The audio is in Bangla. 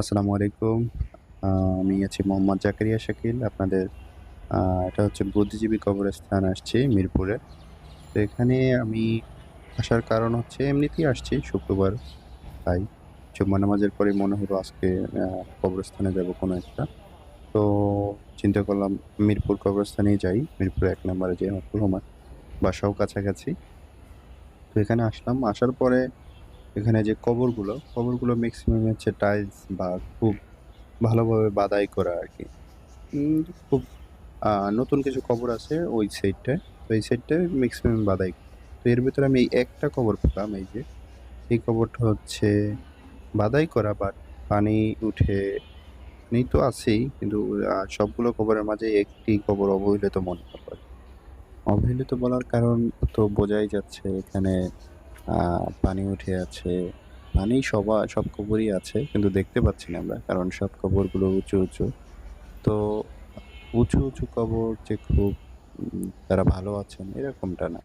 আসসালামু আলাইকুম। আমি আছি মোহাম্মদ জাকারিয়া শাকিল। আপনাদের এটা হচ্ছে বুদ্ধিজীবী কবরস্থান আসছি মিরপুরে। তো এখানে আমি আসার কারণ হচ্ছে এমনিতেই আসছি শুক্রবার, তাই। জুম্মা নামাজের পরে মনে হলো আজকে কবরস্থানে যাব কোনো একটা। তো চিন্তা করলাম মিরপুর কবরস্থানেই যাই। মিরপুর এক নম্বরে যে মরহুমার বাসাও কাছাকাছি। তো এখানে আসলাম। আসার পরে এখানে যে কবরগুলো, কবরগুলো ম্যাক্সিমাম হচ্ছে টাইলস বা খুব ভালোভাবে বাদাই করা আরকি। উম খুব নতুন কিছু কবর আছে ওই সাইডটায়। তো এই সাইডটায় মেক্সিমাম বাদাই। তো এর ভিতরে আমি এই একটা কবর পেলাম এই যে। এই কবরটা হচ্ছে বাদাই করা বাট পানি উঠে পানি তো আছেই কিন্তু সবগুলো কবরের মাঝে একটি কবর অবহেলিত মনে হয় অবহেলিত বলার কারণ তো বোঝাই যাচ্ছে এখানে পানি উঠে আছে। পানি সবা সব কবরই আছে কিন্তু দেখতে পাচ্ছি না আমরা। কারণ সব কবরগুলো উঁচু, উঁচু। তো উঁচু, উঁচু কবর যে খুব তারা ভালো আছেন এরকমটা না।